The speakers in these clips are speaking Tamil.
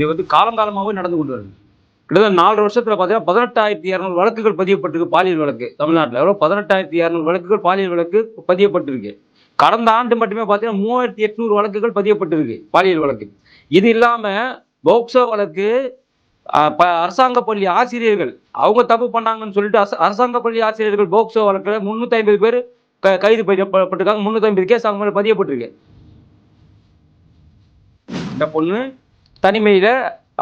இது வந்து காலங்காலமாகவே நடந்து கொண்டு வருது. கிட்டத்தட்ட நாலு வருஷத்தில் பார்த்தீங்கன்னா பதினெட்டாயிரத்தி இரநூறு வழக்குகள் பதியப்பட்டிருக்கு பாலியல் வழக்கு தமிழ்நாட்டில். எவ்வளோ பதினெட்டாயிரத்தி இரநூறு வழக்குகள் பாலியல் வழக்கு பதியப்பட்டிருக்கு. கடந்த ஆண்டு மட்டுமே பார்த்தீங்கன்னா மூவாயிரத்தி எட்நூறு வழக்குகள் பதியப்பட்டிருக்கு பாலியல் வழக்கு. இது இல்லாமல் போக்சோ வழக்கு ப அரசாங்க பள்ளி ஆசிரியர்கள் அவங்க தப்பு பண்ணாங்கன்னு சொல்லிட்டு அரசாங்க பள்ளி ஆசிரியர்கள் போக்சோ வழக்கில் முந்நூற்றி ஐம்பது பேர் க கைது பதியப்பட்டிருக்காங்க முந்நூற்றி ஐம்பது கேஸ் அவங்க மேலே பதியப்பட்டிருக்கு. இந்த பொண்ணு தனிமையில்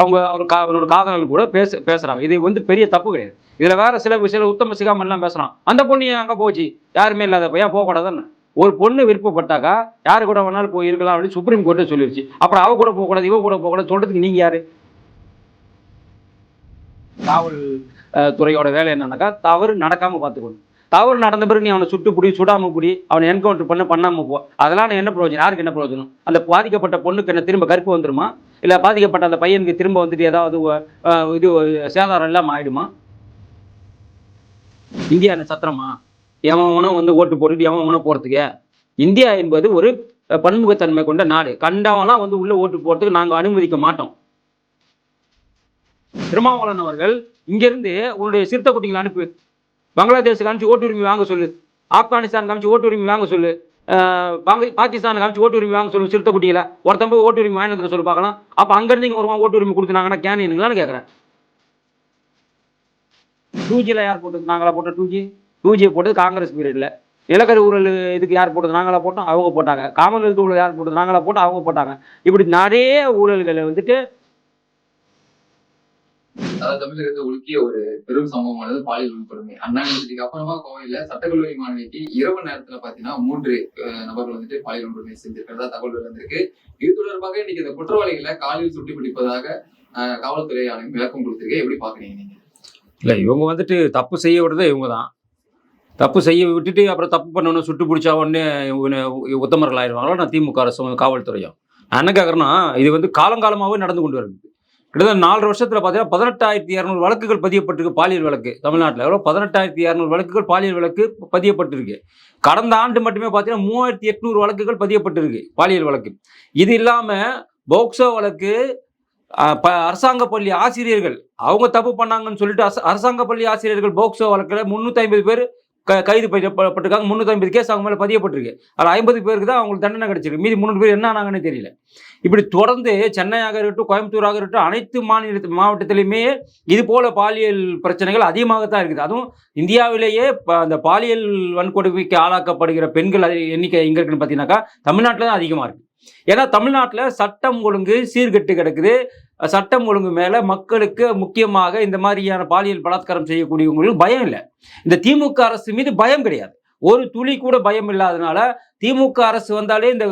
அவங்க அவர் கா அவரோட காதலர்கள் கூட பேச பேசுகிறாங்க இது வந்து பெரிய தப்பு கிடையாது. இதில் வேற சில சில உத்தம சிகாமல்லாம் பேசுகிறான் அந்த பொண்ணு அங்கே போச்சு? யாருமே இல்லாத பையன் போகக்கூடாதுன்னு ஒரு பொண்ணு விருப்பப்பட்டாக்கா யாரு கூட வேணாலும் போய் இருக்கலாம் அப்படின்னு சுப்ரீம் கோர்ட்டே சொல்லிருச்சு. அப்புறம் அவ கூட போகக்கூடாது இவ கூட போகக்கூடாது சொல்றதுக்கு நீங்க யாரு? காவல் துறையோட வேலை என்னன்னாக்கா தவறு நடக்காம பார்த்துக்கணும். தவறு நடந்த பிறகு நீ அவனை சுட்டு பிடி சுடாம பிடி அவனை என்கவுண்டர் பண்ண பண்ணாமல் போ. அதெல்லாம் என்ன பிரயோஜனம்? யாருக்கு என்ன பிரயோஜனம்? அந்த பாதிக்கப்பட்ட பொண்ணுக்கு என்ன திரும்ப கருப்பு வந்துருமா? இல்லை பாதிக்கப்பட்ட அந்த பையனுக்கு திரும்ப வந்துட்டு ஏதாவது இது சேதாரம் இல்லாமல் ஆயிடுமா? இந்தியா என்ன சத்திரமா? எவன் உணவு வந்து ஓட்டு போட்டுட்டு எவன் உணவு போகிறதுக்கு இந்தியா என்பது ஒரு பன்முகத்தன்மை கொண்ட நாடு. கண்டவெல்லாம் வந்து உள்ள ஓட்டு போகிறதுக்கு நாங்கள் அனுமதிக்க மாட்டோம். திருமாவளவன் அவர்கள் இங்கிருந்து உன்னுடைய சிறுத்தை குட்டிங்களை அனுப்பு. பங்களாதேஷ் காமிச்சு ஓட்டு உரிமை வாங்க சொல்லு. ஆப்கானிஸ்தான் காமிச்சு ஓட்டு உரிமை வாங்க சொல்லு. பாகிஸ்தான் காமிச்சு ஓட்டு உரிமை வாங்க சொல்லு சிறுத்தை குட்டியில் ஒருத்தன் போய் ஓட்டு உரிமை வாங்கினதுக்கு சொல்லி பார்க்கலாம். அப்போ அங்கேருந்து இங்கே வருவான் ஓட்டு உரிமை கொடுத்துனாங்கன்னா கேனியனுங்களான்னு கேட்குறேன் டூ ஜியில் யார் போட்டது? நாங்களா போட்டோம் டூ ஜி டூ போட்டது காங்கிரஸ் பீரியடில். நிலக்கரி ஊழல் இதுக்கு யார் போட்டது? நாங்களா போட்டோம் அவங்க போட்டாங்க. காமன்வெல்த் ஊழல் யார் போட்டது? நாங்களா போட்டோம் அவங்க போட்டாங்க. இப்படி நிறைய ஊழல்களை வந்துட்டு அதாவது தமிழகத்தை உலுக்கிய ஒரு பெரும் சம்பவமானது பாலியல் வன்கொடுமை. அண்ணா யூனிவர்சிட்டிக்கு அப்புறமா கோவையில சட்டக்கல்லூரி மாணவிக்கு இரவு நேரத்துல பாத்தீங்கன்னா மூன்று நபர்கள் வந்துட்டு பாலியல் வன்கொடுமை செஞ்சிருக்கிறதா தகவல் வந்திருக்கு. இது தொடர்பாக இன்னைக்கு இந்த குற்றவாளிகளை காலில் சுட்டி பிடிப்பதாக அஹ், காவல்துறை ஆணையம் விளக்கம் கொடுத்துருக்கு. எப்படி பாக்குறீங்க நீங்க? இல்ல இவங்க வந்துட்டு தப்பு செய்ய விடுறதே இவங்க தான் தப்பு செய்ய விட்டுட்டு அப்புறம் தப்பு பண்ணணும் சுட்டு பிடிச்சா உடனே உத்தமர்கள் ஆயிடுவாங்களோ நான் திமுக அரசும் காவல்துறையும். நான் என்ன கேட்குறேன்னா இது வந்து காலங்காலமாகவே நடந்து கொண்டு வருது. கிட்டத்தட்ட நாலு வருஷத்தில் பார்த்தீங்கன்னா பதினெட்டாயிரத்தி இரநூறு வழக்குகள் பதியப்பட்டிருக்கு பாலியல் வழக்கு தமிழ்நாட்டில். எவ்வளோ பதினெட்டாயிரத்தி இரநூறு வழக்குகள் பாலியல் வழக்கு பதியப்பட்டிருக்கு. கடந்த ஆண்டு மட்டுமே பார்த்தீங்கன்னா மூவாயிரத்தி எட்நூறு வழக்குகள் பதியப்பட்டிருக்கு பாலியல் வழக்கு. இது இல்லாமல் போக்சோ வழக்கு அரசாங்க பள்ளி ஆசிரியர்கள் அவங்க தப்பு பண்ணாங்கன்னு சொல்லிட்டு அரச- அரசாங்க பள்ளி ஆசிரியர்கள் போக்சோ வழக்கில் முந்நூற்றி ஐம்பது பேர் க கைது பட்டிருக்காங்க. முந்நூற்றி ஐம்பது கேஸ் அவங்க மேலே பதியப்பட்டிருக்கு. அதில் ஐம்பது பேருக்கு தான் அவங்களுக்கு தண்டனை கிடைச்சிருக்கு. மீதி முந்நூறு பேர் என்ன ஆனாங்கன்னு தெரியல. இப்படி தொடர்ந்து சென்னையாக இருக்கட்டும் கோயம்புத்தூராக இருக்கட்டும் அனைத்து மாநில மாவட்டத்திலையுமே இது போல பாலியல் பிரச்சனைகள் அதிகமாகத்தான் இருக்குது. அதுவும் இந்தியாவிலேயே ப- அந்த பாலியல் வன்கொடுமைக்கு ஆளாக்கப்படுகிற பெண்கள் எண்ணிக்கை எங்கே இருக்குன்னு பார்த்தீங்கன்னாக்கா தமிழ்நாட்டில் தான் அதிகமாக இருக்குது ஏன்னா தமிழ்நாட்டில் சட்டம் ஒழுங்கு சீர்கெட்டு கிடக்குது. சட்டம் ஒழுங்கு மேலே மக்களுக்கு முக்கியமாக இந்த மாதிரியான பாலியல் பலாத்காரம் செய்யக்கூடியவங்களுக்கு பயம் இல்லை. இந்த திமுக அரசு மீது பயம் கிடையாது. ஒரு துளி கூட பயம் இல்லாதனால திமுக அரசு வந்தாலே இந்த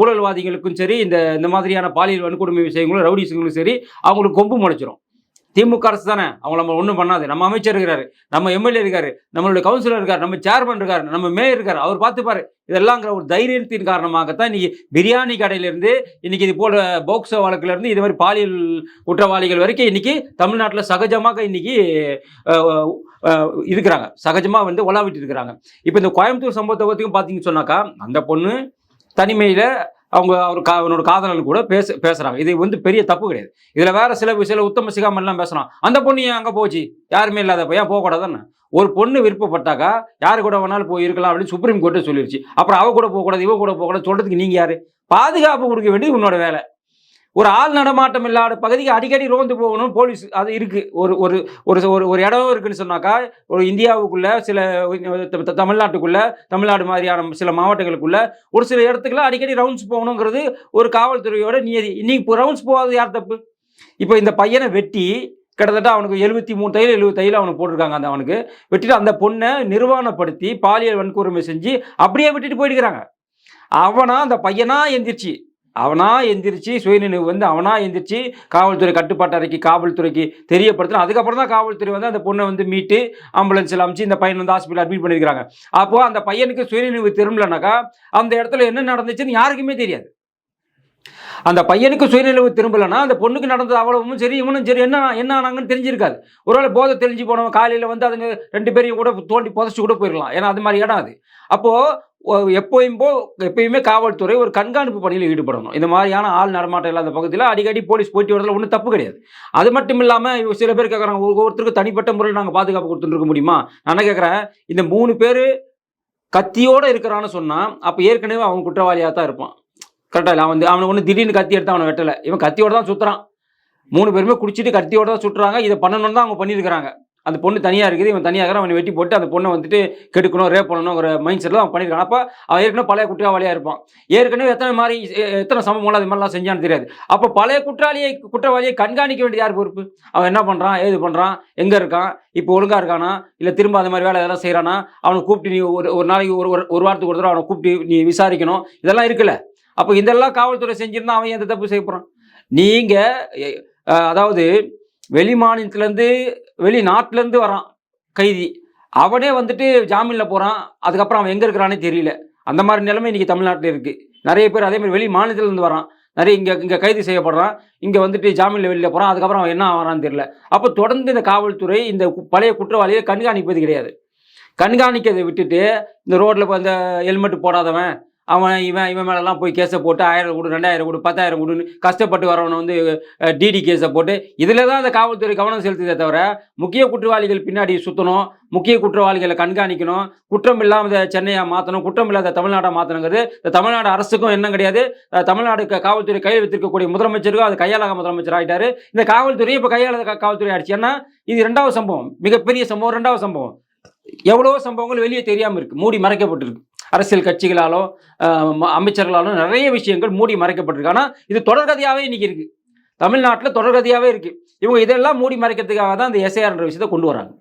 ஊழல்வாதிகளுக்கும் சரி இந்த இந்த மாதிரியான பாலியல் வன்கொடுமை விஷயங்களும் ரவுடிசங்களும் சரி அவங்களுக்கு கொம்பு முளைச்சிரும். திமுக அரசு தானே? அவங்க நம்ம ஒன்றும் பண்ணாது. நம்ம அமைச்சர் இருக்காரு நம்ம எம்எல்ஏ இருக்காரு நம்மளுடைய கவுன்சிலர் இருக்காரு நம்ம சேர்மன் இருக்காரு நம்ம மேயர் இருக்காரு. அவர் பார்த்துப்பாரு. இதெல்லாங்கிற ஒரு தைரியத்தின் காரணமாகத்தான் இன்னைக்கு பிரியாணி கடையிலிருந்து இன்னைக்கு இது போல போக்சோ வழக்குலேருந்து இது மாதிரி பாலியல் குற்றவாளிகள் வரைக்கும் இன்னைக்கு தமிழ்நாட்டில் சகஜமாக இன்னைக்கு இருக்கிறாங்க. சகஜமாக வந்து உலாவிட்டு இருக்கிறாங்க. இப்போ இந்த கோயம்புத்தூர் சம்பவத்தை பற்றியும் பார்த்தீங்கன்னு சொன்னாக்கா அந்த பொண்ணு தனிமையில் அவங்க அவர் கா அவனோட காதலன் கூட பேச பேசுறாங்க. இது வந்து பெரிய தப்பு கிடையாது. இதுல வேற சில சில உத்தம சிகாமல்லாம் பேசுகிறான் அந்த பொண்ணு ஏன் அங்க போச்சு? யாருமே இல்லாத பையன் போகக்கூடாதுன்னு ஒரு பொண்ணு விருப்பப்பட்டாக்கா யாரு கூட வேணாலும் போய் இருக்கலாம் அப்படின்னு சுப்ரீம் கோர்ட்டே சொல்லிருச்சு. அப்புறம் அவ கூட போகக்கூடாது இவ கூட போகக்கூடாது சொல்றதுக்கு நீங்க யாரு? பாதுகாப்பு கொடுக்க வேண்டியது உன்னோட வேலை. ஒரு ஆள் நடமாட்டம் இல்லாத பகுதிக்கு அடிக்கடி ரோந்து போகணும் போலீஸ் அது இருக்கு. ஒரு ஒரு ஒரு ஒரு ஒரு இடம் இருக்குன்னு சொன்னாக்கா ஒரு இந்தியாவுக்குள்ள சில த- தமிழ்நாட்டுக்குள்ள தமிழ்நாடு மாதிரியான சில மாவட்டங்களுக்குள்ள ஒரு சில இடத்துக்குலாம் அடிக்கடி ரவுண்ட்ஸ் போகணுங்கிறது ஒரு காவல்துறையோட நியதி. இன்னைக்கு ரவுண்ட்ஸ் போகாது யார் தப்பு? இப்போ இந்த பையனை வெட்டி கிட்டத்தட்ட அவனுக்கு எழுபத்தி மூணு தையில் எழுபது தையல் அவனுக்கு போட்டிருக்காங்க அந்த அவனுக்கு. வெட்டிட்டு அந்த பொண்ணை நிர்வாணப்படுத்தி பாலியல் வன்கொடுமை செஞ்சு அப்படியே விட்டுட்டு போயிடுக்கிறாங்க அவனா அந்த பையனா எந்திரிச்சு அவனா எந்திரிச்சு சுயநினைவு வந்து அவனா எந்திரிச்சு காவல்துறை கட்டுப்பாட்டு அறைக்கு காவல்துறைக்கு தெரியப்படுத்தணும். அதுக்கப்புறம் தான் காவல்துறை வந்து அந்த பொண்ணை வந்து மீட்டு ஆம்புலன்ஸில் அமைச்சு இந்த பையன் வந்து ஹாஸ்பிட்டல் அட்மிட் பண்ணியிருக்காங்க அப்போ அந்த பையனுக்கு சுயநினைவு திரும்பலனாக்கா அந்த இடத்துல என்ன நடந்துச்சுன்னு யாருக்குமே தெரியாது. அந்த பையனுக்கு சுயநினைவு திரும்பலைன்னா அந்த பொண்ணுக்கு நடந்தது அவ்வளவும் சரி இவனும் சரி என்ன என்ன ஆனாங்கன்னு தெரிஞ்சிருக்காது. ஒருவேளை போதை தெரிஞ்சு போனவன் காலையில் வந்து அதுங்க ரெண்டு பேரையும் கூட தோண்டி புதைச்சி கூட போயிடலாம் ஏன்னா அது மாதிரி இடம் அது. அப்போது எப்போயும் போ எப்பயுமே காவல்துறை ஒரு கண்காணிப்பு பணியில் ஈடுபடணும். இந்த மாதிரியான ஆள் நடமாட்டம் இல்லாத பகுதியில் அடிக்கடி போலீஸ் போயிட்டு வரதுல ஒன்றும் தப்பு கிடையாது. அது மட்டும் இல்லாமல் சில பேர் கேட்குறாங்க ஒவ்வொருத்தருக்கும் தனிப்பட்ட முறையில் நாங்கள் பாதுகாப்பு கொடுத்துருக்க முடியுமா? நான் கேட்குறேன் இந்த மூணு பேர் கத்தியோடு இருக்கிறான்னு சொன்னால் அப்போ ஏற்கனவே அவன் குற்றவாளியாக தான் இருப்பான். கரெக்டாக இல்லை? அவன் வந்து அவனை ஒன்று திடீர்னு கத்தி எடுத்து அவனை வெட்டலை. இவன் கத்தியோடு தான் சுற்றுறான் மூணு பேருமே குடிச்சிட்டு கத்தியோடு தான் சுற்றுறாங்க இதை பண்ணணும்னு தான் அவங்க பண்ணியிருக்கிறாங்க. அந்த பொண்ணு தனியாக இருக்குது இவன் தனியாக அவனை வெட்டி போட்டு அந்த பொண்ணை வந்துட்டு கெடுக்கணும் ரேப் பண்ணணுங்கிற மைண்ட் செட்டில் அவன் பண்ணியிருக்கான். அப்போ அவன் ஏற்கனவே பழைய குற்றவாளியாக இருப்பான். ஏற்கனவே எத்தனை மாதிரி எத்தனை சம்பவங்கள் அது மாதிரிலாம் செஞ்சான்னு தெரியாது. அப்போ பழைய குற்றாளியை குற்றவாளியை கண்காணிக்க வேண்டிய யார் பொறுப்பு? அவன் என்ன பண்ணுறான் ஏது பண்ணுறான் எங்கே இருக்கான்? இப்போ ஒழுங்காக இருக்கானா? இல்லை திரும்ப அந்த மாதிரி வேலை எதெல்லாம் செய்கிறானா அவனை கூப்பிட்டு நீ ஒரு ஒரு நாளைக்கு ஒரு ஒரு- ஒரு வாரத்துக்கு ஒரு தடவை அவனை கூப்பிட்டு நீ விசாரிக்கணும். இதெல்லாம் இருக்குல்ல. அப்போ இதெல்லாம் காவல்துறை செஞ்சிருந்தா அவன் எந்த தப்பு செய்ய போகிறான் நீங்கள் அதாவது வெளி மாநிலத்திலேருந்து வெளிநாட்டிலேருந்து வரான் கைதி. அவனே வந்துட்டு ஜாமீனில் போகிறான் அதுக்கப்புறம் அவன் எங்கே இருக்கிறானே தெரியல. அந்த மாதிரி நிலைமை இன்னைக்கு தமிழ்நாட்டில் இருக்குது நிறைய பேர் அதே மாதிரி வெளி மாநிலத்திலேருந்து வரான். நிறைய இங்கே இங்கே கைது செய்யப்படுறான். இங்கே வந்துட்டு ஜாமீனில் வெளியில் போகிறான் அதுக்கப்புறம் அவன் என்ன ஆகிறான்னு தெரியல. அப்போ தொடர்ந்து இந்த காவல்துறை இந்த பழைய குற்றவாளியை கண்காணிப்பது கிடையாது. கண்காணிக்கிறதை விட்டுட்டு இந்த ரோட்டில் இப்போ இந்த ஹெல்மெட் போடாதவன் அவன் இவன் இவன் மேலெல்லாம் போய் கேஸை போட்டு ஆயிரம் கொடு ரெண்டாயிரம் கொடு பத்தாயிரம் கொடுன்னு கஷ்டப்பட்டு வரவனை வந்து டிடி கேஸை போட்டு இதில் தான் அந்த காவல்துறை கவனம் செலுத்துதே தவிர முக்கிய குற்றவாளிகள் பின்னாடி சுற்றணும் முக்கிய குற்றவாளிகளை கண்காணிக்கணும் குற்றம் இல்லாத சென்னையை மாற்றணும் குற்றம் இல்லாத தமிழ்நாட்டை மாற்றணுங்கிறது இந்த தமிழ்நாடு அரசுக்கும் என்ன கிடையாது. தமிழ்நாடு காவல்துறை கையில் வைத்திருக்கக்கூடிய முதலமைச்சருக்கும் அது கையாளாக முதலமைச்சர் ஆகிட்டாரு இந்த காவல்துறையும் இப்போ கையாளாத காவல்துறை ஆயிடுச்சு. ஏன்னா இது ரெண்டாவது சம்பவம் மிகப்பெரிய சம்பவம் ரெண்டாவது சம்பவம். எவ்வளவோ சம்பவங்கள் வெளியே தெரியாமல் இருக்குது மூடி மறைக்கப்பட்டிருக்கு. அரசியல் ம- அமைச்சர்களாலும் நிறைய விஷயங்கள் மூடி மறைக்கப்பட்டிருக்கு. ஆனால் இது தொடர்கதையாகவே இன்னைக்கு இருக்கு. தமிழ்நாட்டில் தொடர்கதையாகவே இருக்கு. இவங்க இதெல்லாம் மூடி மறைக்கிறதுக்காக தான் இந்த எஸ்ஐஆர்ன்ற விஷயத்தை கொண்டு வராங்க.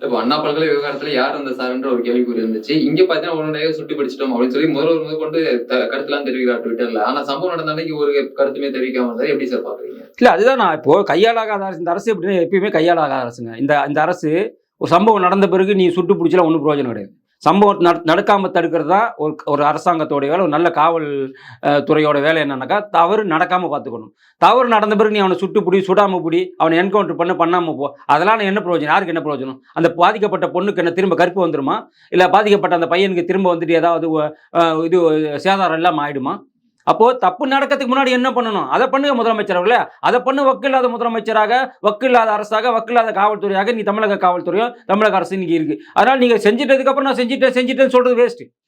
இப்போ அண்ணா பல்கலை விவகாரத்துல யார் அந்த சார்ன்ற ஒரு கேள்விக்குறி இருந்துச்சு இங்க பாத்தீங்கன்னா உடனடியாக சுட்டு பிடிச்சிட்டோம் அப்படின்னு சொல்லி முதல்வர் முதல் கொண்டு கருத்துலாம் தெரிவிக்கிறார் ட்விட்டர்ல. ஆனா சம்பவம் நடந்த அன்னைக்கு ஒரு கருத்துமே தெரிவிக்காம இருந்தாரு. எப்படி சார் பாக்குறீங்க? இல்லை அதுதான் நான் இப்போ கையாளாகாத அரசு இந்த அரசு எப்படின்னா எப்பயுமே கையாளாகாத அரசுங்க. இந்த இந்த அரசு ஒரு சம்பவம் நடந்த பிறகு நீ சுட்டு பிடிச்சலாம் ஒன்றும் பிரயோஜனம் கிடையாது. சம்பவம் நடக்காமல் தடுக்கிறது தான் ஒரு ஒரு அரசாங்கத்தோட வேலை ஒரு நல்ல காவல் துறையோட வேலை என்னன்னாக்கா தவறு நடக்காமல் பார்த்துக்கணும். தவறு நடந்த பிறகு நீ அவனை சுட்டு பிடி சுடாமல் பிடி அவனை என்கவுண்டர் பண்ண பண்ணாமல் போ. அதெல்லாம் நான் என்ன பிரயோஜனம்? யாருக்கு என்ன பிரயோஜனம்? அந்த பாதிக்கப்பட்ட பொண்ணுக்கு என்ன திரும்ப கருப்பு வந்துருமா? இல்லை பாதிக்கப்பட்ட அந்த பையனுக்கு திரும்ப வந்துட்டு ஏதாவது இது சேதாரம் இல்லாமல் ஆயிடுமா? அப்போ தப்பு நடக்கிறதுக்கு முன்னாடி என்ன பண்ணணும்? அதை பண்ணுங்க முதலமைச்சர் அவர்களே. அதை பண்ணு வக்கில்லாத முதலமைச்சராக வக்கில்லாத அரசாக வக்கில்லாத காவல்துறையாக நீ தமிழக காவல்துறையோ தமிழக அரசு இன்னைக்கு இருக்கு. அதனால நீங்க செஞ்சிட்டதுக்கு அப்புறம் நான் செஞ்சுட்டேன் செஞ்சுட்டேன்னு சொல்றது வேஸ்ட்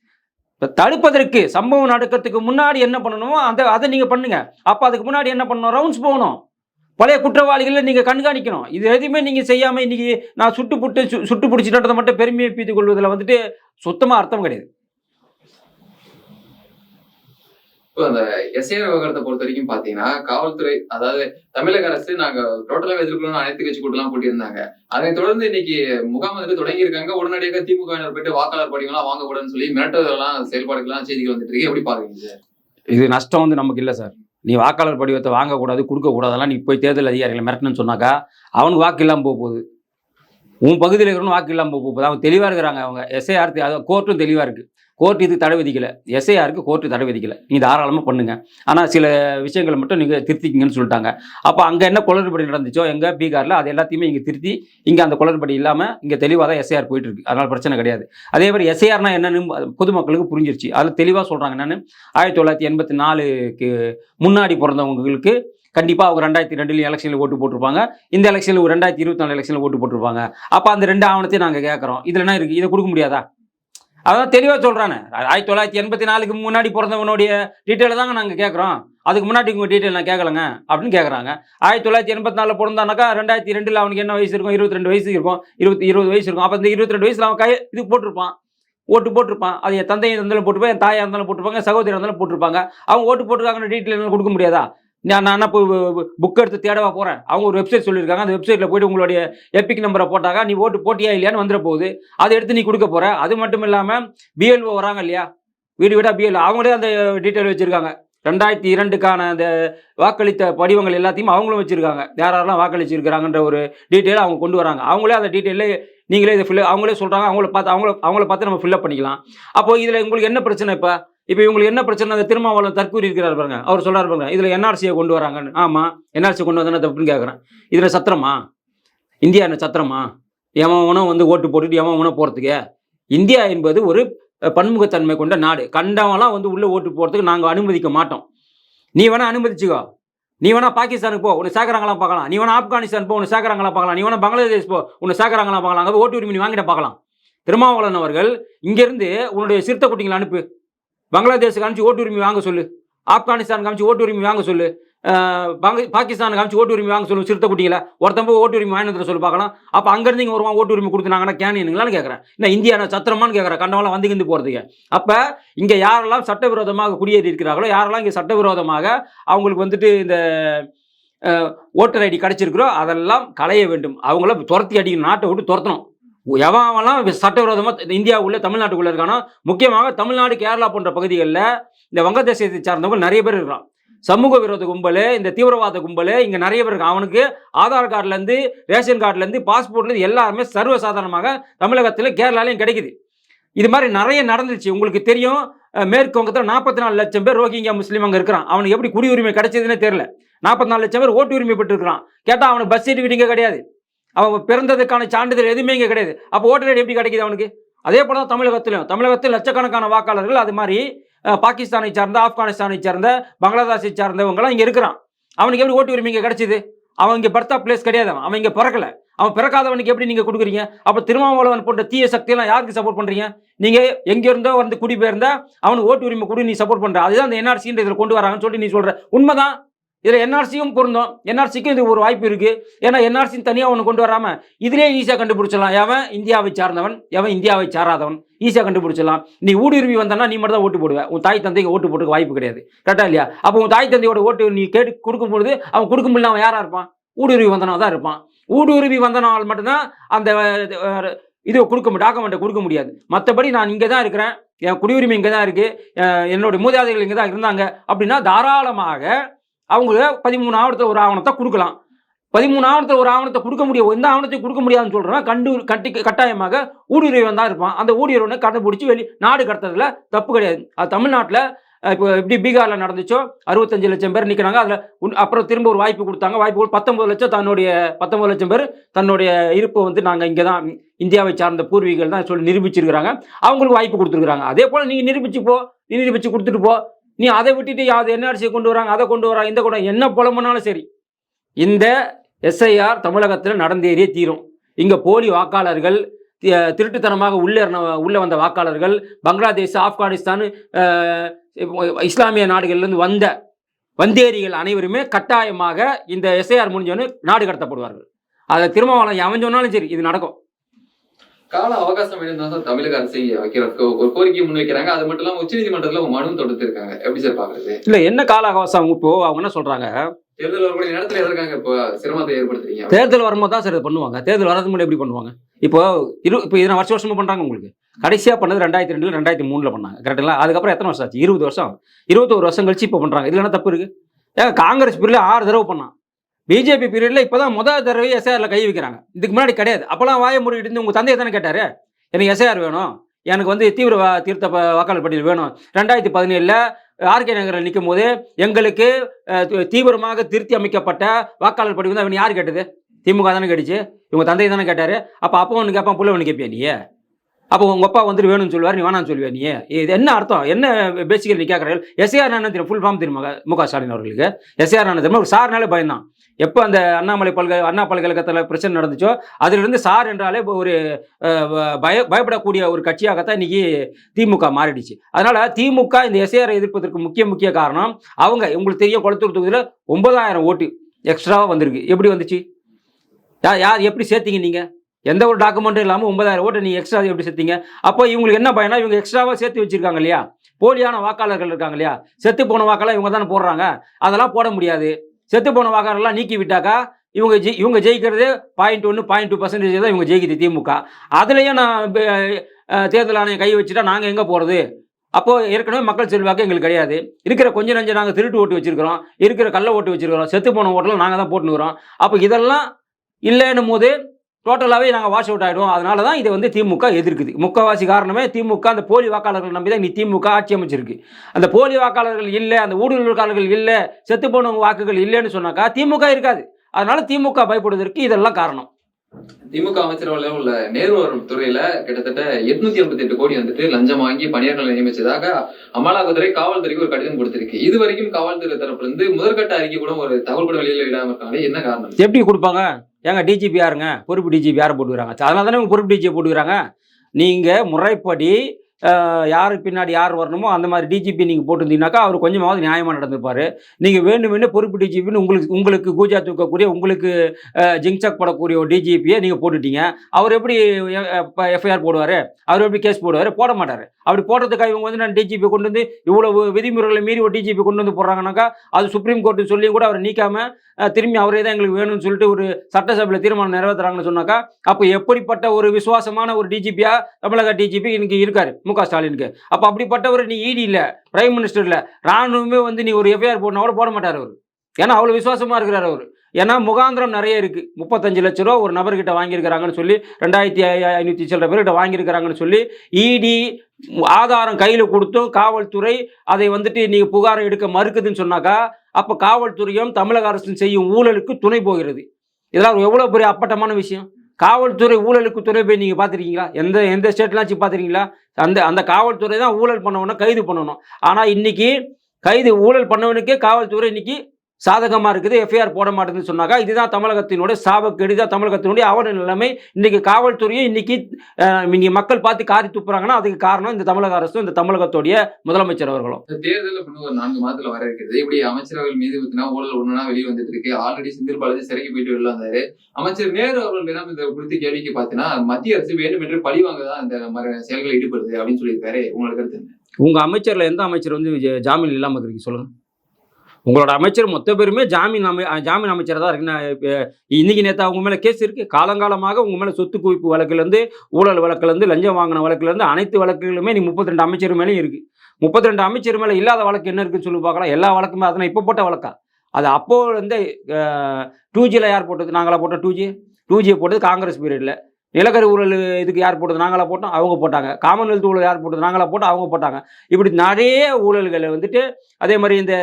இப்போ தடுப்பதற்கு சம்பவம் நடக்கிறதுக்கு முன்னாடி என்ன பண்ணணுமோ அந்த அதை நீங்க பண்ணுங்க. அப்போ அதுக்கு முன்னாடி என்ன பண்ணணும்? ரவுண்ட்ஸ் போகணும். பழைய குற்றவாளிகளை நீங்க கண்காணிக்கணும். இது எதுவுமே நீங்க செய்யாம இன்னைக்கு நான் சுட்டு புட்டு சு- சுட்டு பிடிச்சிட்டதை மட்டும் பெருமையை பீத்துக் கொள்வதில் வந்துட்டு சுத்தமா அர்த்தம் கிடையாது. இப்போ அந்த எஸ்ஐஆர் விவகாரத்தை பொறுத்த வரைக்கும் பாத்தீங்கன்னா காவல்துறை அதாவது தமிழக அரசு நாங்க டோட்டலா எதிர்க்கணும்னு அனைத்து கட்சி கூட்டலாம் போட்டிருந்தாங்க. அதை தொடர்ந்து இன்னைக்கு முகாம் வந்துட்டு தொடங்கி இருக்காங்க உடனடியாக திமுக போயிட்டு வாக்காளர் படிவங்களாம் வாங்கக்கூடாதுன்னு சொல்லி மிரட்டதெல்லாம் செயல்பாடுகள்லாம் செய்திகள் வந்துட்டு இருக்கு. எப்படி பாக்குறீங்க சார் இது நஷ்டம் வந்து நமக்கு இல்லை சார். நீ வாக்காளர் படிவத்தை வாங்கக்கூடாது கொடுக்கக்கூடாதெல்லாம் நீ போய் தேர்தல் அதிகாரிகளை மிரட்டணும்னு சொன்னாக்கா அவனுக்கு வாக்கு இல்லாமல் போக போகுது. உன் பகுதியில் இருக்கிறவனு வாக்கு இல்லாமல் போக போகுது. அவங்க தெளிவாக இருக்கிறாங்க. அவங்க எஸ்ஐஆர் கோர்ட்டும் தெளிவாக இருக்குது கோர்ட் இது தடை விதிக்கலை. எஸ்ஐஆருக்கு கோர்ட்டு தடை விதிக்கலை. நீ தாராளமாக பண்ணுங்க. ஆனால் சில விஷயங்களை மட்டும் நீங்கள் திருத்திக்கிங்கன்னு சொல்லிட்டாங்க. அப்போ அங்கே என்ன குளறுபடி நடந்துச்சோ எங்கே பீகாரில் அது எல்லாத்தையுமே இங்கே திருத்தி இங்கே அந்த குளறுபடி இல்லாமல் இங்கே தெளிவாக தான் எஸ்ஐஆர் போயிட்டு இருக்கு. அதனால் பிரச்சனை கிடையாது. அதே மாதிரி எஸ்ஐஆர்னா என்னன்னு பொதுமக்களுக்கு புரிஞ்சிருச்சு. அதில் தெளிவாக சொல்கிறாங்க என்னன்னு ஆயிரத்தி தொள்ளாயிரத்தி எண்பத்தி நாலுக்கு முன்னாடி பிறந்தவங்களுக்கு கண்டிப்பாக அவங்க ரெண்டாயிரத்தி ரெண்டுலேயும் எலெக்ஷனில் ஓட்டு போட்டிருப்பாங்க. இந்த எலெக்ஷனில் ஒரு ரெண்டாயிரத்தி இருபத்தி நாலு எலெக்ஷனில் ஓட்டு போட்டிருப்பாங்க. அப்போ அந்த ரெண்டு ஆவணத்தையும் நாங்கள் கேட்குறோம் இதில் என்ன இருக்குது இதை கொடுக்க முடியாதா? அதான் தெளிவாக சொல்கிறானே ஆயிரத்தி தொள்ளாயிரத்தி எண்பத்தி நாலுக்கு முன்னாடி பிறந்தவனுடைய டீட்டெயிலை தாங்க நாங்கள் கேட்குறோம் அதுக்கு முன்னாடி உங்கள் டீட்டெயில் நான் கேட்கலங்க அப்படின்னு கேட்குறாங்க ஆயிரத்தி தொள்ளாயிரத்தி எண்பத்தி நாலில் பிறந்தானாக்கா ரெண்டாயிரத்தி ரெண்டில் அவனுக்கு என்ன வயசு இருக்கும்? இருபத்தி ரெண்டு வயசு இருக்கும். இருபத்தி இருபது வயசு இருக்கும். அப்போ இந்த இருபத்தி ரெண்டு வயசில் அவன் கை இது போட்டிருப்பான். ஓட்டு போட்டிருப்பான். அது என் தந்தையை இருந்தாலும் போட்டுப்பான் என் தாயாக இருந்தாலும் போட்டிருப்பாங்க சகோதரி இருந்தாலும் போட்டிருப்பாங்க. அவங்க ஓட்டு போட்டிருக்காங்கன்னு டீட்டெயில் கொடுக்க முடியாதா? நான் நான் என்ன போய் புக் எடுத்து தேடவா போகிறேன் அவங்க ஒரு வெப்சைட் சொல்லியிருக்காங்க. அந்த வெப்சைட்டில் போயிட்டு உங்களுடைய எபிக் நம்பரை போட்டாக்கா நீ ஓட்டு போட்டியா இல்லையான்னு வந்துட போகுது. அதை எடுத்து நீ கொடுக்க போகிற அது மட்டும் இல்லாமல் பிஎல்ஓ வராங்க இல்லையா? வீடு வீடாக பிஎல்ஓ அவங்களே அந்த டீட்டெயில் வச்சுருக்காங்க. ரெண்டாயிரத்தி இரண்டுக்கான அந்த வாக்களித்த படிவங்கள் எல்லாத்தையும் அவங்களும் வச்சுருக்காங்க. யார் யாரெல்லாம் வாக்களிச்சிருக்கிறாங்கன்ற ஒரு டீட்டெயில் அவங்க கொண்டு வராங்க. அவங்களே அந்த டீட்டெயிலே நீங்களே இதை ஃபில் அவங்களே சொல்கிறாங்க அவங்கள பார்த்து அவங்கள அவங்கள பார்த்து நம்ம ஃபில்அப் பண்ணிக்கலாம். அப்போது இதில் உங்களுக்கு என்ன பிரச்சனை இப்போ? இப்போ இவங்களுக்கு என்ன பிரச்சனை? அந்த திருமாவளவன் தற்கூறி இருக்கிறார் பாருங்க. அவர் சொல்றாரு பாருங்க இதில் என்ஆர்சியை கொண்டு வராங்கன்னு. ஆமாம் என்ஆர்சி கொண்டு வந்தா தப்புன்னு கேட்குறேன் இதில் சத்திரமா? இந்தியா என்ன சத்திரமா? எவன் உணவு வந்து ஓட்டு போட்டுட்டு எவன் உணவு போகிறதுக்கு இந்தியா என்பது ஒரு பன்முகத்தன்மை கொண்ட நாடு. கண்டவெல்லாம் வந்து உள்ள ஓட்டு போறதுக்கு நாங்கள் அனுமதிக்க மாட்டோம். நீ வேணா அனுமதிச்சுக்கோ. நீ வேணா பாகிஸ்தானுக்கு போ உன்னை சேர்க்குறாங்களா பார்க்கலாம். நீ வேணா ஆப்கானிஸ்தான் போ உன்னை சேர்க்குறாங்களா பார்க்கலாம். நீ வேணா பங்களாதேஷ் போ உன்னை சேர்க்குறாங்களா பார்க்கலாம். அங்கே ஓட்டு உரிமை நீ வாங்கிட்ட பார்க்கலாம். திருமாவளவன் அவர்கள் இங்கேருந்து உன்னுடைய சிறுத்தை குட்டிங்களை அனுப்பு. பங்களாதேஷ் காமிச்சு ஓட்டு உரிமை வாங்க சொல்லு. ஆப்கானிஸ்தான் காமிச்சு ஓட்டு உரிமை வாங்க சொல்லு. பாகிஸ்தான் பங்க ஓட்டு உரிமை வாங்க சொல்லு. சிறுத்தை குட்டிகளை. ஒருத்தன் போய் ஓட்டு உரிமை வாங்கிட்டு சொல்லி பார்க்கலாம். அப்போ அங்கேருந்து இங்கே வருவான் ஓட்டு உரிமை கொடுத்துனாங்கன்னா கேனியனுங்களான்னு கேட்குறேன் இல்லை இந்தியா சத்திரமானு கேட்குறேன் கண்டவெல்லாம் வந்து இருந்து போகிறதுக்கு அப்போ இங்கே யாரெல்லாம் சட்டவிரோதமாக குடியேறி இருக்கிறார்களோ யாரெல்லாம் இங்கே சட்டவிரோதமாக அவங்களுக்கு வந்துட்டு இந்த ஓட்டர் ஐடி கிடச்சிருக்கிறோ அதெல்லாம் களைய வேண்டும். அவங்கள துரத்தி அடிக்கணும். நாட்டை விட்டு துரத்தணும். எவன் அவன்லாம் சட்டவிரோதமாக இந்தியாவுக்குள்ள தமிழ்நாட்டுக்குள்ள இருக்கானா முக்கியமாக தமிழ்நாடு கேரளா போன்ற பகுதிகளில் இந்த வங்கதேசத்தை சார்ந்தவங்க நிறைய பேர் இருக்கிறான் சமூக விரோத கும்பல் இந்த தீவிரவாத கும்பல் இங்கே நிறைய பேர் இருக்கான். அவனுக்கு ஆதார் கார்டுலேருந்து ரேஷன் கார்டுலேருந்து பாஸ்போர்ட்லேருந்து எல்லாருமே சர்வசாதாரணமாக தமிழகத்தில் கேரளாலையும் கிடைக்குது. இது மாதிரி நிறைய நடந்துச்சு. உங்களுக்கு தெரியும் மேற்கு வங்கத்தில் நாற்பத்தி நாலு லட்சம் பேர் ரோஹிங்கியா முஸ்லீம் அங்கே இருக்கிறான். அவனுக்கு எப்படி குடியுரிமை கிடைச்சதுன்னே தெரியல. நாற்பத்தி நாலு லட்சம் பேர் ஓட்டு உரிமை பெற்றிருக்கிறான். கேட்டால் அவனுக்கு பஸ் சீட்டு இங்கே கிடையாது. அவன் பிறந்ததுக்கான சான்றிதழ் எதுவுமே இங்கே கிடையாது. அப்போ ஓட்டர் ஐடி எப்படி கிடைக்குது அவனுக்கு? அதே போல தான் தமிழகத்திலும். தமிழகத்தில் லட்சக்கணக்கான வாக்காளர்கள் அது மாதிரி பாகிஸ்தானை சார்ந்த ஆப்கானிஸ்தானை சார்ந்த பங்களாதேஷை சார்ந்தவங்கலாம் இங்கே இருக்கிறான். அவனுக்கு எப்படி ஓட்டு உரிமை இங்கே கிடைச்சிது? அவன் இங்கே பர்த்தா பிளேஸ் கிடையாது அவன். இங்கே பிறக்கல. அவன் பிறக்காதவனுக்கு எப்படி நீங்கள் கொடுக்குறீங்க? அப்போ திருமாவளவன் போன்ற தீய சக்தியெல்லாம் யாருக்கு சப்போர்ட் பண்ணுறீங்க நீங்கள் எங்கே இருந்தோ வந்து குடிபெயர்ந்தா அவனுக்கு ஓட்டு உரிமை கொடு நீ சப்போர்ட் பண்ணுற அதுதான் அந்த என்ஆர்சின்ற இதில் கொண்டு வராங்கன்னு சொல்லி நீ சொல்கிற உண்மைதான். இதில் என்ஆர்சியும் பொருந்தும். என்ஆர்சிக்கும் இது ஒரு வாய்ப்பு இருக்குது ஏன்னா என்ஆர்சி தனியாக ஒன்று கொண்டு வராமல் இதிலே ஈஸியாக கண்டுபிடிச்சிடலாம். எவன் இந்தியாவை சார்ந்தவன் எவன் இந்தியாவை சாராதவன் ஈஸியாக கண்டுபிடிச்சிடலாம். நீ ஊடுருவி வந்தனா நீ மட்டும் தான் ஓட்டு போடுவ. உன் தாய் தந்தைக்கு ஓட்டு போட்டுக்க வாய்ப்பு கிடையாது. கரெக்டாக இல்லையா? அப்போ உன் தாய் தந்தையோட ஓட்டு நீ கேட்டு கொடுக்கும் பொழுது அவன் கொடுக்க முடியல அவன் யாராக இருப்பான்? ஊடுருவி வந்தனா தான் இருப்பான். ஊடுருவி வந்தனால் மட்டும்தான் அந்த இது கொடுக்க முடியும். டாக்குமெண்ட்டை கொடுக்க முடியாது. மற்றபடி நான் இங்கே தான் இருக்கிறேன். என் குடியுரிமை இங்கே தான் இருக்குது என்னுடைய மூதாதைகள் இங்கே தான் இருந்தாங்க. அப்படின்னா தாராளமாக அவங்க பதிமூணு ஆவணத்தில் ஒரு ஆவணத்தை கொடுக்கலாம். பதிமூணு ஆவணத்தில் ஒரு ஆவணத்தை கொடுக்க முடியும் எந்த ஆவணத்தை கொடுக்க முடியாதுன்னு சொல்கிறோன்னா கண்டு கட்டி கட்டாயமாக ஊடுருவன் தான் இருப்பான். அந்த ஊடுருவனை கண்டுபிடிச்சி வெளி நாடு கடத்துறதுல தப்பு கிடையாது. அது தமிழ்நாட்டில் இப்போ எப்படி பீகாரில் நடந்துச்சோ அறுபத்தஞ்சு லட்சம் பேர் நிற்கிறாங்க அதில் அப்புறம் திரும்ப ஒரு வாய்ப்பு கொடுத்தாங்க. வாய்ப்பு பத்தொம்பது லட்சம் தன்னுடைய பத்தொம்பது லட்சம் பேர் தன்னுடைய இருப்பை வந்து நாங்கள் இங்கே தான் இந்தியாவை சார்ந்த பூர்வீகள் தான் சொல்லி நிரூபிச்சிருக்கிறாங்க. அவங்களுக்கு வாய்ப்பு கொடுத்துருக்குறாங்க. அதே போல் நீங்கள் நிரூபிச்சு போ நீ நிரூபிச்சு கொடுத்துட்டு போ நீ அதை விட்டுட்டு அது என்ஆர்சி கொண்டு வராங்க அதை கொண்டு வராங்க இந்த கொண்டு என்ன புலம்புனாலும் சரி. இந்த எஸ்ஐஆர் தமிழகத்தில் நடந்தேறியே தீரும். இங்கே போலி வாக்காளர்கள் திருட்டுத்தனமாக உள்ளே உள்ளே வந்த வாக்காளர்கள் பங்களாதேஷ் ஆப்கானிஸ்தான் இஸ்லாமிய நாடுகள்லேருந்து வந்த வந்தேரிகள் அனைவருமே கட்டாயமாக இந்த எஸ்ஐஆர் முடிஞ்சோன்னு நாடு கடத்தப்படுவார்கள். அதை திருமாவளம் எவன் சொன்னாலும் சரி இது நடக்கும். கால அவகாசம் வேணும் தான் தமிழக அரசு வைக்கிற கோ- ஒரு கோரிக்கையை முன்வைக்கிறாங்க. அது மட்டும் இல்லாம உச்சநீதிமன்றத்துல ஒரு மனு தொடுத்திருக்காங்க. எப்படி சார் பாக்குறது? இல்லை என்ன கால அவகாசம்? இப்போ அவங்க என்ன சொல்கிறாங்க தேர்தல் வரக்கூடிய நேரத்துல எதற்காக இப்போ சிரமத்தை ஏற்படுத்துறீங்க? தேர்தல் வரும்போது தான் சார் பண்ணுவாங்க. தேர்தல் வரதுக்கு முன்னாடி எப்படி பண்ணுவாங்க? இப்போ இரு இப்போ இதை வருஷம் வருஷமா பண்ணுறாங்க உங்களுக்கு. கடைசியாக பண்ணது ரெண்டாயிரத்தி ரெண்டுல ரெண்டாயிரத்தி மூணில் பண்ணாங்க. கரெக்டுங்களா அதுக்கப்புறம் எத்தனை வருஷம் ஆச்சு? இருபது வருஷம். இருபத்தோரு வருஷம் கழிச்சு இப்போ பண்ணுறாங்க இதில் என்ன தப்பு இருக்குது ஏன் காங்கிரஸ் பீரியட்ல ஆறு தடவை பண்ணான் பிஜேபி பீரியடில் இப்போ தான் முதல் தடவை எஸ்ஐஆரில் கை வைக்கிறாங்க. இதுக்கு முன்னாடி கிடையாது. அப்போலாம் வாய மூடிட்டு இருந்து உங்கள் தந்தையை தானே கேட்டார்? எனக்கு எஸ்ஐஆர் வேணும். எனக்கு வந்து தீவிர வா- ப- வாக்காளர் பட்டியல் வேணும். ரெண்டாயிரத்தி பதினேழில் ஆர்கே நகரில் நிற்கும் போது எங்களுக்கு தீவிரமாக திருத்தி அமைக்கப்பட்ட வாக்காளர் பட்டியல் வந்து அவன் யார் கேட்டது? திமுக தானே கேட்டுச்சு. இவங்க தந்தை தானே கேட்டாரு. அப்போ அப்போ ஒன்று கேட்பான் புள்ள ஒன்று கேட்பியா நீ? அப்போ உங்கள் அப்பா வந்துட்டு வேணும்னு சொல்லுவார் நீ வேணாம்னு சொல்லுவியா நீ? இது என்ன அர்த்தம்? என்ன பேசிக்கல் நீ கேட்குறீர்கள் எஸ்ஏஆர் என்ன தெரியும்? ஃபுல் ஃபார்ம் தெரியுமா மு க ஸ்டாலின் அவர்களுக்கு? எஸ்ஏஆர் என்ன தெரியுமா? ஒரு சார்னாலே பயந்தான் எப்போ அந்த அண்ணாமலை பல்கலை அண்ணா பல்கலைக்கழகத்தில் பிரச்சனை நடந்துச்சோ அதிலிருந்து சார் என்றாலே இப்போ ஒரு பய பயப்படக்கூடிய ஒரு கட்சியாகத்தான் இன்னைக்கு திமுக மாறிடுச்சு. அதனால திமுக இந்த எஸ்ஏஆர் எதிர்ப்பதற்கு முக்கிய முக்கிய காரணம் அவங்க உங்களுக்கு தெரியும் கொளத்தூர் தொகுதியில் ஒன்பதாயிரம் ஓட்டு எக்ஸ்ட்ராவாக வந்திருக்கு. எப்படி வந்துச்சு? யார் யார் எப்படி சேர்த்தீங்க நீங்கள் எந்த ஒரு டாக்குமெண்ட்டும் இல்லாமல் ஒன்பதாயிரம் ஓட்டை நீங்கள் எக்ஸ்ட்ரா எப்படி சேர்த்தீங்க? அப்போ இவங்களுக்கு என்ன பயனா இவங்க எக்ஸ்ட்ராவாக சேர்த்து வச்சிருக்காங்க இல்லையா? போலியான வாக்காளர்கள் இருக்காங்க இல்லையா? செத்து போன வாக்கெல்லாம் இவங்க தானே போடுறாங்க. அதெல்லாம் போட முடியாது. செத்து போன வாக்காளர்லாம் நீக்கி விட்டாக்கா? இவங்க ஜெய் இவங்க ஜெயிக்கிறது பாயிண்ட் ஒன்று பாயிண்ட் டூ பர்சன்டேஜ் தான் இவங்க ஜெயிக்குது திமுக. அதுலேயே நான் தேர்தல் ஆணையம் கை வச்சுட்டா நாங்கள் எங்கே போகிறது அப்போது ஏற்கனவே மக்கள் செல்வாக்கு எங்களுக்கு கிடையாது. இருக்கிற கொஞ்சம் நஞ்சம் நாங்கள் திருட்டு ஓட்டு வச்சிருக்கிறோம். இருக்கிற கள்ள ஓட்டு வச்சிருக்கிறோம். செத்து போன ஓட்டெல்லாம் நாங்கள் தான் போட்டுனுக்குறோம் அப்போ இதெல்லாம் இல்லைன்னும் போது டோட்டலாகவே நாங்கள் வாஷ் அவுட் ஆகிடுவோம் அதனால தான் இதை வந்து திமுக எதிர்க்குது. முக்கவாசி காரணமே திமுக அந்த போலி வாக்காளர்கள் நம்பி தான் நீ திமுக ஆட்சி அமைச்சிருக்கு. அந்த போலி வாக்காளர்கள் இல்லை அந்த ஊடுருவல் இல்லை செத்து போனவங்க வாக்குகள் இல்லைன்னு சொன்னாக்கா திமுக இருக்காது. அதனால திமுக பயப்படுவதற்கு இதெல்லாம் காரணம். திமுக அமைச்சரவையில் உள்ள நேர்வரும் துறையில கிட்டத்தட்ட எட்நூத்தி எண்பத்தி எட்டு கோடி வந்துட்டு லஞ்சம் வாங்கி பணியாளர்களை நியமிச்சதாக அமலாக்கத்துறை காவல்துறைக்கு ஒரு கடிதம் கொடுத்திருக்கு. இது வரைக்கும் காவல்துறை தரப்புல இருந்து முதற்கட்ட அறிக்கை கூட ஒரு தகவல் கூட வெளியில விடாம இருக்காங்க என்ன காரணம்? எப்படி கொடுப்பாங்க? ஏங்க டிஜிபி யாருங்க? பொறுப்பு டிஜிபி யாரை போட்டுக்கிறாங்க? அதனால தானே பொறுப்பு டிஜிபி போட்டுக்கிறாங்க? நீங்க முறைப்படி யாருக்கு பின்னாடி யார் வரணுமோ அந்த மாதிரி டிஜிபி நீங்கள் போட்டிருந்தீங்கனாக்கா அவர் கொஞ்சமாவது நியாயமாக நடந்திருப்பார் நீங்கள் வேணும் வேணும் பொறுப்பு டிஜிபின்னு உங்களுக்கு உங்களுக்கு கூஜா தூக்கக்கூடிய உங்களுக்கு ஜிங்சக் படக்கூடிய ஒரு டிஜிபியை நீங்கள் போட்டுட்டீங்க. அவர் எப்படி எஃப்ஐஆர் போடுவார்? அவர் எப்படி கேஸ் போடுவார்? போட மாட்டார். அப்படி போடுறதுக்காக இவங்க வந்து நான் டிஜிபி கொண்டு வந்து இவ்வளவு விதிமுறைகளை மீறி ஒரு டிஜிபி கொண்டு வந்து போடுறாங்கனாக்கா அது சுப்ரீம் கோர்ட்டு சொல்லியும் கூட அவர் நீக்காம திரும்பி அவரே தான் எங்களுக்கு வேணும்னு சொல்லிட்டு ஒரு சட்டசபையில் தீர்மானம் நிறைவேற்றுறாங்கன்னு சொன்னாக்கா அப்போ எப்படிப்பட்ட ஒரு விசுவாசமான ஒரு டிஜிபியா தமிழக டிஜிபி இன்னைக்கு இருக்காரு. மு க ஸ்டாலினுக்கு. அப்போ அப்படிப்பட்டவர் நீ இடி இல்லை பிரைம் மினிஸ்டர் இல்லை ராணுவமே வந்து நீ ஒரு எஃப்ஐஆர் போடணும் கூட போட மாட்டார் அவர். ஏன்னா அவ்வளோ விசுவாசமாக இருக்கிறார் அவர். ஏன்னா முகாந்திரம் நிறைய இருக்குது முப்பத்தஞ்சு லட்ச ரூபா ஒரு நபர்கிட்ட வாங்கியிருக்கிறாங்கன்னு சொல்லி ரெண்டாயிரத்தி ஐநூற்றி சில்லற பேர்கிட்ட வாங்கியிருக்கிறாங்கன்னு சொல்லி இடி ஆதாரம் கையில் கொடுத்தும் காவல்துறை அதை வந்துட்டு நீங்கள் புகாரை எடுக்க மறுக்குதுன்னு சொன்னாக்கா அப்போ காவல்துறையும் தமிழக அரசும் செய்யும் ஊழலுக்கு துணை போகிறது. இதெல்லாம் எவ்வளோ பெரிய அப்பட்டமான விஷயம்? காவல்துறை ஊழலுக்கு துறை போய் நீங்கள் பார்த்துருக்கீங்களா? எந்த எந்த ஸ்டேட்லாம் பார்த்துருக்கீங்களா? அந்த அந்த காவல்துறை தான் ஊழல் பண்ணவனை கைது பண்ணணும். ஆனால் இன்னைக்கு கைது ஊழல் பண்ணவனுக்கே காவல்துறை இன்னைக்கு சாதகமாக இருக்குது எஃப்ஐஆர் போட மாட்டேங்குதுன்னு சொன்னாக்கா இதுதான் தமிழகத்தினுடைய சாபக்கேடு தான் தமிழகத்தினுடைய அவல நிலைமை. இன்னைக்கு காவல்துறையும் இன்னைக்கு இங்க மக்கள் பார்த்து காரி துப்புறாங்கன்னா அதுக்கு காரணம் இந்த தமிழக அரசும் இந்த தமிழகத்துடைய முதலமைச்சர் அவர்களும். இந்த தேர்தல் இன்னும் ஒரு நான்கு மாதத்துல வர இருக்கிறது இப்படி அமைச்சரவைகள் மீது பத்தினா ஊழல் ஒண்ணுனா வெளியே வந்துட்டு இருக்கு. ஆல்ரெடி செந்தில் பாலாஜி சிறைக்கு போயிட்டு வெளில வந்தாரு. அமைச்சர் நேரு அவர்கள் தினம் இந்த குறித்து கேள்விக்கு பார்த்தீங்கன்னா மத்திய அரசு வேண்டும் என்று பழிவாங்க தான் இந்த மாதிரி செயல்களில் ஈடுபடுது அப்படின்னு சொல்லியிருக்காரு. உங்களுக்கு கருத்து? உங்க அமைச்சர்ல எந்த அமைச்சர் வந்து ஜாமீன் இல்லாம இருக்கு சொல்லுங்க. உங்களோட அமைச்சர் மொத்த பேருமே ஜாமீன் அமை ஜாமீன் அமைச்சராக தான் இருக்கு நான் இன்னைக்கு நேற்று அவங்க மேலே கேஸ் இருக்கு. காலங்காலமாக உங்க மேலே சொத்து குவிப்பு வழக்குலேருந்து ஊழல் வழக்குலேருந்து லஞ்சம் வாங்கின வழக்குலேருந்து அனைத்து வழக்குகளுமே நீ முப்பத்தி ரெண்டு அமைச்சர் மேலேயும் இருக்கு. முப்பத்தி ரெண்டு அமைச்சர் மேலே இல்லாத வழக்கு என்ன இருக்குன்னு சொல்லி பார்க்கலாம். எல்லா வழக்குமே அதனால் இப்போ போட்ட வழக்கா? அது அப்போ வந்து டூ ஜியில் யார் போட்டது? நாங்களா போட்டோம் டூ ஜி டூ ஜியை போட்டது காங்கிரஸ் பீரியடில் நிலக்கரி ஊழல் இதுக்கு யார் போட்டது? நாங்களா போட்டோம் அவங்க போட்டாங்க. காமன்வெல்த் ஊழல் யார் போட்டது? நாங்களா போட்டோம் அவங்க போட்டாங்க. இப்படி நிறைய ஊழல்களை வந்துட்டு அதே மாதிரி இந்த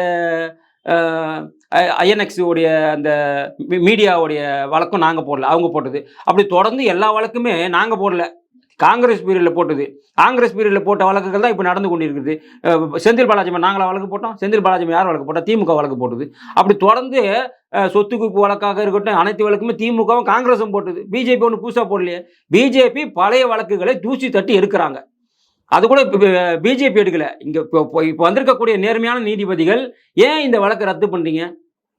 ஐஎன்எக்ஸ் உடைய அந்த மீ- மீடியாவுடைய வழக்கம் நாங்கள் போடல அவங்க போட்டது. அப்படி தொடர்ந்து எல்லா வழக்குமே நாங்கள் போடல. காங்கிரஸ் பீரியடில் போட்டது. காங்கிரஸ் பீரியடில் போட்ட வழக்குகள் தான் இப்போ நடந்து கொண்டிருக்குது. செந்தில் பாலாஜி மேல நாங்களா வழக்கு போட்டோம். செந்தில் பாலாஜி யார் வழக்கு போட்டோம் திமுக வழக்கு போட்டது. அப்படி தொடர்ந்து சொத்து குவிப்பு வழக்காக இருக்கட்டும் அனைத்து வழக்குமே திமுகவும் காங்கிரஸும் போட்டது. பிஜேபி ஒன்று புதுசாக போடலையே. பிஜேபி பழைய வழக்குகளை தூசி தட்டி எடுக்கிறாங்க. அது கூட பிஜேபி எடுக்கல. இங்கே இப்போ இப்போ- வந்திருக்கக்கூடிய நேர்மையான நீதிபதிகள் ஏன் இந்த வழக்கை ரத்து பண்ணுறீங்க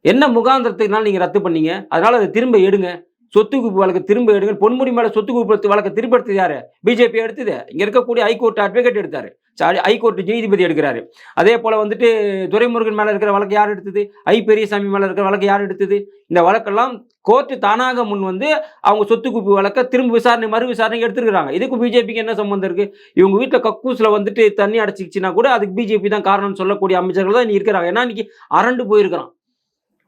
என்ன முகாந்திரத்தினால நீங்கள் ரத்து பண்ணீங்க? அதனால் அதை திரும்ப எடுங்க. சொத்து குவிப்பு வழக்கு திரும்ப எடுங்க. பொன்முடி மேலே சொத்து குவிப்பு வழக்கை திரும்ப எடுத்தது யார்? பிஜேபி எடுத்தது. இங்கே இருக்கக்கூடிய ஹைகோர்ட் அட்வொகேட் எடுத்தார். ஹைகோர்ட் நீதிபதி எடுக்கிறாரு. அதே போல் வந்துட்டு துரைமுருகன் மேலே இருக்கிற வழக்கு யார் எடுத்தது? ஐ. பெரியசாமி மேலே இருக்கிற வழக்கு யார் எடுத்தது? இந்த வழக்கெல்லாம் கோர்ட்டு தானாக முன் வந்து அவங்க சொத்து குப்பி வழக்க திரும்ப விசாரணை மறு விசாரணை எடுத்துருக்காங்க இதுக்கு பிஜேபிக்கு என்ன சம்மந்தம் இருக்குது இவங்க வீட்டில் கக்கூஸில் வந்துட்டு தண்ணி அடைச்சிக்கிச்சுன்னா கூட அதுக்கு பிஜேபி தான் காரணம்னு சொல்லக்கூடிய அமைச்சர்கள் தான் இன்னைக்கு இருக்கிறாங்க. ஏன்னா இன்னைக்கு அரண்டு போயிருக்கிறான்.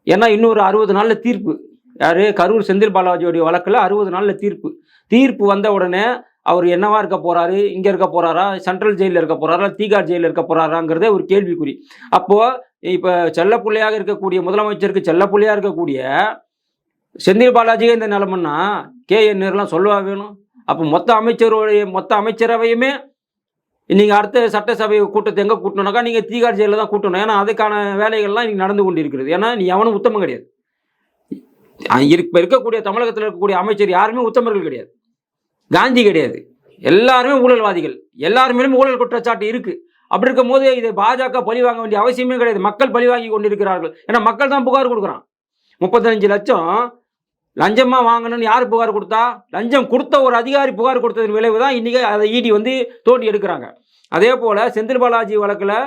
ஏன்னா இன்னொரு அறுபது நாளில் தீர்ப்பு. யார்? கரூர் செந்தில் பாலாஜியோடைய வழக்கில் அறுபது நாளில் தீர்ப்பு. தீர்ப்பு வந்த உடனே அவர் என்னவா இருக்க போறாரு இங்க இருக்க போறாரா சென்ட்ரல் ஜெயிலில் இருக்க போறாரா தீகார் ஜெயிலில் இருக்க போறாராங்கிறதே ஒரு கேள்விக்குறி. அப்போ இப்போ செல்லப்பிள்ளையாக இருக்கக்கூடிய முதலமைச்சருக்கு செல்லப்பிள்ளையாக இருக்கக்கூடிய செந்தில் பாலாஜியே இந்த நிலமன்னா கே என் நேர்லாம் சொல்லவா வேணும்? அப்போ மொத்த அமைச்சருடைய மொத்த அமைச்சரவையுமே நீங்கள் அடுத்த சட்டசபை கூட்டத்தை எங்கே கூட்டணும்னாக்கா நீங்கள் தீகார் ஜெயிலில் தான் கூட்டணும். ஏன்னா அதுக்கான வேலைகள்லாம் இன்னைக்கு நடந்து கொண்டிருக்கிறது. ஏன்னா நீ எவனும் உத்தமம் கிடையாது. இருக்க- இருக்கக்கூடிய தமிழகத்தில் இருக்கக்கூடிய அமைச்சர் யாருமே உத்தமர்கள் கிடையாது. காந்தி கிடையாது. எல்லாருமே ஊழல்வாதிகள். எல்லாருமே ஊழல் குற்றச்சாட்டு இருக்கு. அப்படி இருக்கும் போது இதை பாஜக பழி வாங்க வேண்டிய அவசியமே கிடையாது. மக்கள் பழி வாங்கி கொண்டிருக்கிறார்கள். ஏன்னா மக்கள் தான் புகார் கொடுக்குறான். முப்பத்தஞ்சு லட்சம் லஞ்சமா வாங்கணும்னு யார் புகார் கொடுத்தா? லஞ்சம் கொடுத்த ஒரு அதிகாரி புகார் கொடுத்ததன் விளைவு தான் இன்னைக்கு அதை ஈடி வந்து தோண்டி எடுக்கிறாங்க. அதே போல செந்தில் பாலாஜி வழக்கில்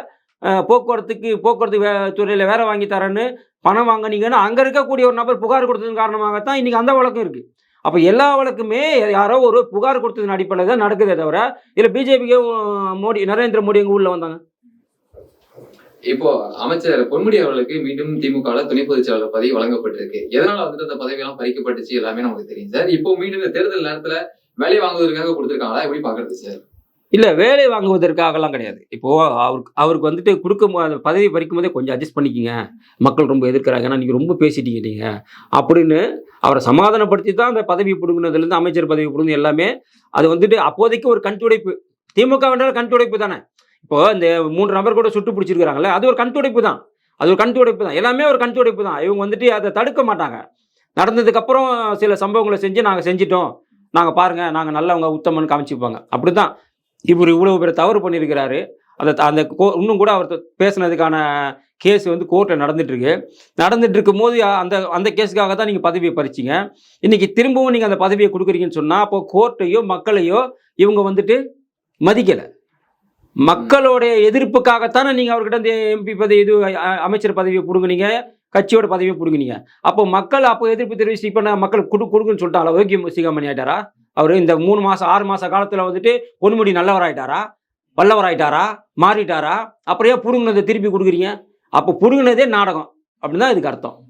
போக்குவரத்துக்கு போக்குவரத்து வே துறையில் வேலை வாங்கி தரேன்னு பணம் வாங்கினீங்கன்னு அங்கே இருக்கக்கூடிய ஒரு நபர் புகார் கொடுத்ததன் காரணமாகத்தான் இன்னைக்கு அந்த வழக்கம் இருக்குது அப்போ எல்லா வழக்குமே யாரோ ஒரு புகார் கொடுத்ததன் அடிப்படையில் தான் நடக்குதே தவிர இதில் பிஜேபிக்கு மோடி நரேந்திர மோடி எங்கள் ஊரில் வந்தாங்க? இப்போ அமைச்சர் பொன்முடி அவர்களுக்கு மீண்டும் திமுக துணை பொதுச் செயலாளர் பதவி வழங்கப்பட்டிருக்கு. எதனால வந்துட்டு அந்த பதவியெல்லாம் பறிக்கப்பட்டுச்சு எல்லாமே நமக்கு தெரியும் சார். இப்போ மீண்டும் இந்த தேர்தல் நேரத்துல வேலை வாங்குவதற்காக கொடுத்துருக்காங்களா? எப்படி பாக்குறது சார்? இல்லை வேலை வாங்குவதற்காகலாம் கிடையாது. இப்போது அவருக்கு அவருக்கு வந்துட்டு கொடுக்கும் போது பதவி பறிக்கும் போதே கொஞ்சம் அட்ஜஸ்ட் பண்ணிக்கிங்க. மக்கள் ரொம்ப எதிர்க்கிறாங்க. ஏன்னா நீங்கள் ரொம்ப பேசிட்டீங்க நீங்கள் அப்படின்னு அவரை சமாதானப்படுத்தி தான் அந்த பதவி பிடுங்கினதுலேருந்து அமைச்சர் பதவி பிடுங்க எல்லாமே அது வந்துட்டு அப்போதைக்கு ஒரு கண்துடைப்பு. திமுக வேண்டாலும் கண்துடைப்பு தானே. இப்போ இந்த மூன்று நபர் கூட சுட்டு பிடிச்சிருக்கிறாங்களே அது ஒரு கண்துடைப்பு தான். அது ஒரு கண்துடைப்பு தான். எல்லாமே ஒரு கண்துடைப்பு தான். இவங்க வந்துட்டு அதை தடுக்க மாட்டாங்க. நடந்ததுக்கப்புறம் சில சம்பவங்களை செஞ்சு நாங்கள் செஞ்சிட்டோம். நாங்கள் பாருங்கள் நாங்கள் நல்லவங்க உத்தமன்னு காமிச்சுப்பாங்க. அப்படி தான் இவர் இவ்வளோ பேர் தவறு பண்ணியிருக்கிறாரு. அந்த அந்த கோ- இன்னும் கூட அவர் பேசுனதுக்கான கேஸ் வந்து கோர்ட்டில் நடந்துட்டுருக்கு. நடந்துட்டு போது அந்த அந்த கேஸுக்காக தான் நீங்கள் பதவியை பறிச்சிங்க. இன்னைக்கு திரும்பவும் நீங்கள் அந்த பதவியை கொடுக்குறீங்கன்னு சொன்னால் அப்போ கோர்ட்டையோ மக்களையோ இவங்க வந்துட்டு மதிக்கலை. மக்களுடைய எதிர்ப்புக்காகத்தானே நீங்கள் அவர்கிட்ட இந்த எம்பி பதவி இது அமைச்சர் பதவியை கொடுங்குனீங்க கட்சியோட பதவியை கொடுங்குனீங்க அப்போ மக்கள் அப்போ எதிர்ப்பு தெரிவிச்சு இப்போ நான் மக்கள் கொடு கொடுக்குன்னு சொல்லிட்டாங்களா ஓகே சிகாமணி ஆயிட்டாரா? அவர் இந்த மூணு மாதம் ஆறு மாத காலத்தில் வந்துட்டு பொன்முடி நல்லவராயிட்டாரா? வல்லவராயிட்டாரா? மாறிட்டாரா? அப்படியே புருங்கினதை புடுங்கினதை திருப்பி கொடுக்குறீங்க. அப்போ புடுங்கினதே நாடகம். அப்படின்னு தான் இதுக்கு அர்த்தம்.